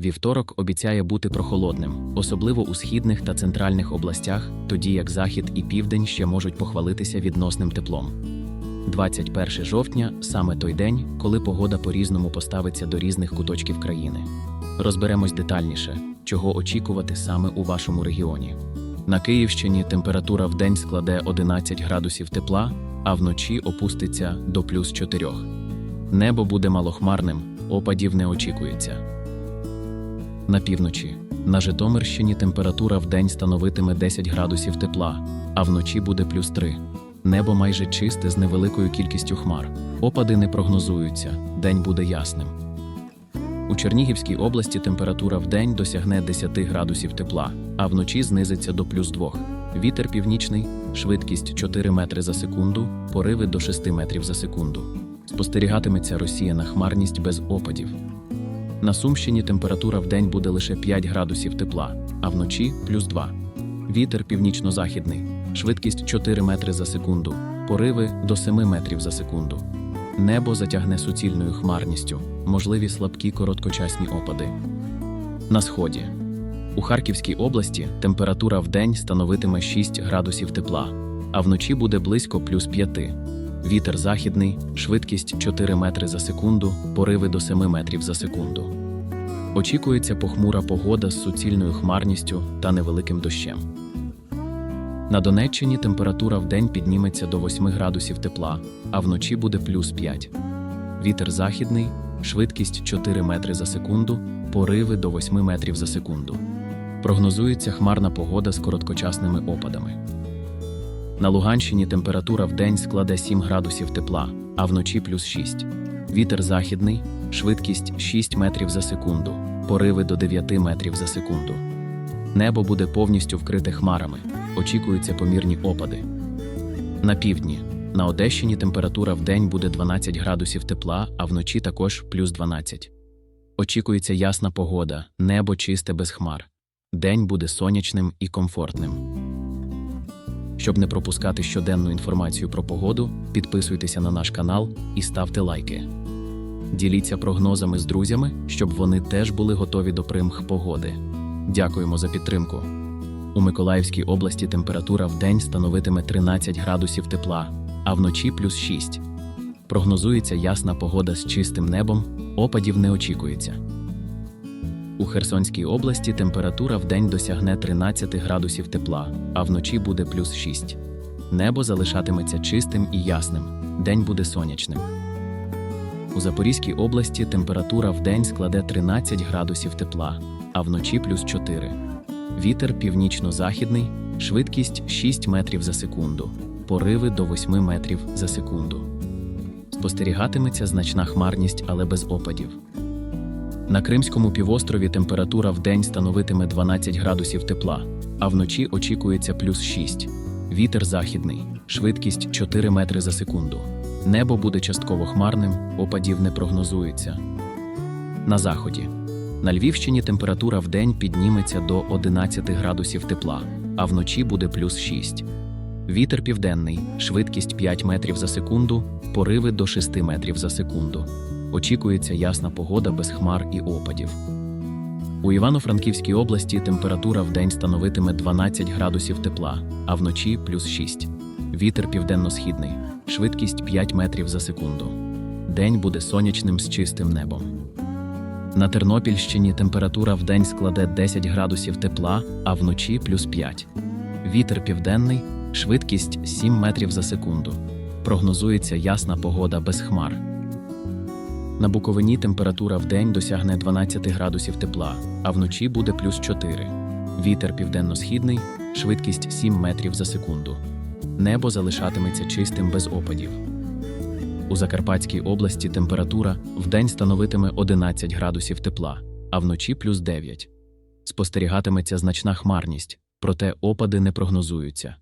Вівторок обіцяє бути прохолодним, особливо у східних та центральних областях, тоді як захід і південь ще можуть похвалитися відносним теплом. 21 жовтня саме той день, коли погода по-різному поставиться до різних куточків країни. Розберемось детальніше, чого очікувати саме у вашому регіоні. На Київщині температура в день складе 11 градусів тепла, а вночі опуститься до плюс 4. Небо буде малохмарним, опадів не очікується. На півночі. На Житомирщині температура в день становитиме 10 градусів тепла, а вночі буде плюс 3. Небо майже чисте з невеликою кількістю хмар. Опади не прогнозуються, день буде ясним. У Чернігівській області температура в день досягне 10 градусів тепла, а вночі знизиться до плюс 2. Вітер північний, швидкість 4 метри за секунду, пориви до 6 метрів за секунду. Спостерігатиметься розсіяна хмарність без опадів. На Сумщині температура в день буде лише 5 градусів тепла, а вночі плюс 2. Вітер північно-західний, швидкість 4 метри за секунду, пориви до 7 метрів за секунду. Небо затягне суцільною хмарністю, можливі слабкі короткочасні опади. На сході. У Харківській області температура в день становитиме 6 градусів тепла, а вночі буде близько плюс 5. Вітер західний, швидкість 4 метри за секунду, пориви до 7 метрів за секунду. Очікується похмура погода з суцільною хмарністю та невеликим дощем. На Донеччині температура в день підніметься до 8 градусів тепла, а вночі буде плюс 5. Вітер західний, швидкість 4 метри за секунду, пориви до 8 метрів за секунду. Прогнозується хмарна погода з короткочасними опадами. На Луганщині температура в день складе 7 градусів тепла, а вночі плюс 6. Вітер західний, швидкість 6 метрів за секунду, пориви до 9 метрів за секунду. Небо буде повністю вкрите хмарами, очікуються помірні опади. На півдні. На Одещині температура в день буде 12 градусів тепла, а вночі також плюс 12. Очікується ясна погода, небо чисте без хмар. День буде сонячним і комфортним. Щоб не пропускати щоденну інформацію про погоду, підписуйтеся на наш канал і ставте лайки. Діліться прогнозами з друзями, щоб вони теж були готові до примх погоди. Дякуємо за підтримку. У Миколаївській області температура в день становитиме 13 градусів тепла, а вночі плюс 6. Прогнозується ясна погода з чистим небом, опадів не очікується. У Херсонській області температура в день досягне 13 градусів тепла, а вночі буде плюс 6. Небо залишатиметься чистим і ясним, день буде сонячним. У Запорізькій області температура в день складе 13 градусів тепла, а вночі плюс 4. Вітер північно-західний, швидкість 6 метрів за секунду, пориви до 8 метрів за секунду. Спостерігатиметься значна хмарність, але без опадів. На Кримському півострові температура в день становитиме 12 градусів тепла, а вночі очікується плюс 6. Вітер західний, швидкість 4 метри за секунду. Небо буде частково хмарним, опадів не прогнозується. На заході. На Львівщині температура в день підніметься до 11 градусів тепла, а вночі буде плюс 6. Вітер південний, швидкість 5 метрів за секунду, пориви до 6 метрів за секунду. Очікується ясна погода без хмар і опадів. У Івано-Франківській області температура в день становитиме 12 градусів тепла, а вночі плюс 6. Вітер південно-східний, швидкість 5 метрів за секунду. День буде сонячним з чистим небом. На Тернопільщині температура в день складе 10 градусів тепла, а вночі плюс 5. Вітер південний, швидкість 7 метрів за секунду. Прогнозується ясна погода без хмар. На Буковині температура в день досягне 12 градусів тепла, а вночі буде плюс 4. Вітер південно-східний, швидкість 7 метрів за секунду. Небо залишатиметься чистим без опадів. У Закарпатській області температура в день становитиме 11 градусів тепла, а вночі плюс 9. Спостерігатиметься значна хмарність, проте опади не прогнозуються.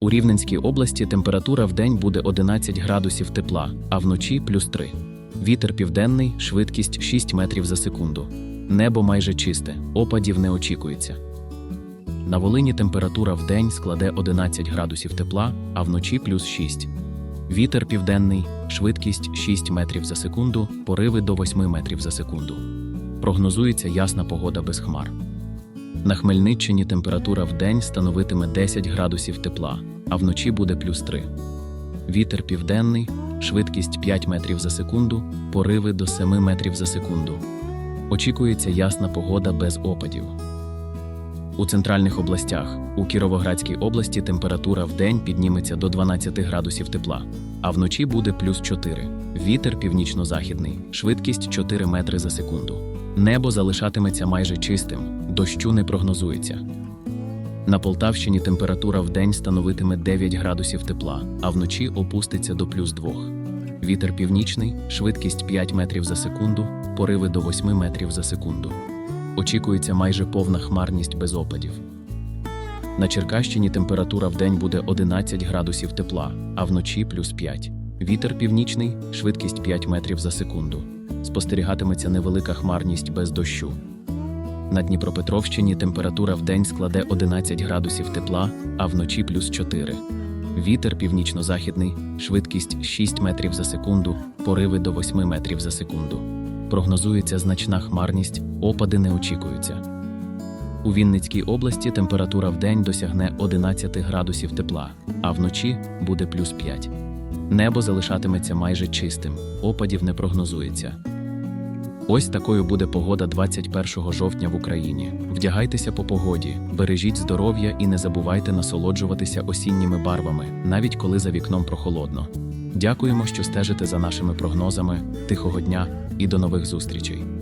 У Рівненській області температура в день буде 11 градусів тепла, а вночі плюс 3. Вітер південний, швидкість 6 метрів за секунду. Небо майже чисте, опадів не очікується. На Волині температура в день складе 11 градусів тепла, а вночі плюс 6. Вітер південний, швидкість 6 метрів за секунду, пориви до 8 метрів за секунду. Прогнозується ясна погода без хмар. На Хмельниччині температура в день становитиме 10 градусів тепла, а вночі буде плюс 3. Вітер південний, швидкість 5 метрів за секунду, пориви до 7 метрів за секунду. Очікується ясна погода без опадів. У центральних областях у Кіровоградській області температура в день підніметься до 12 градусів тепла, а вночі буде плюс 4. Вітер північно-західний, швидкість 4 метри за секунду. Небо залишатиметься майже чистим, дощу не прогнозується. На Полтавщині температура в день становитиме 9 градусів тепла, а вночі опуститься до плюс 2. Вітер північний, швидкість 5 метрів за секунду, пориви до 8 метрів за секунду. Очікується майже повна хмарність без опадів. На Черкащині температура в день буде 11 градусів тепла, а вночі плюс 5. Вітер північний, швидкість 5 метрів за секунду. Спостерігатиметься невелика хмарність без дощу. На Дніпропетровщині температура в день складе 11 градусів тепла, а вночі плюс 4. Вітер північно-західний, швидкість 6 метрів за секунду, пориви до 8 метрів за секунду. Прогнозується значна хмарність, опади не очікуються. У Вінницькій області температура в день досягне 11 градусів тепла, а вночі буде плюс 5. Небо залишатиметься майже чистим, опадів не прогнозується. Ось такою буде погода 21 жовтня в Україні. Вдягайтеся по погоді, бережіть здоров'я і не забувайте насолоджуватися осінніми барвами, навіть коли за вікном прохолодно. Дякуємо, що стежите за нашими прогнозами. Тихого дня і до нових зустрічей!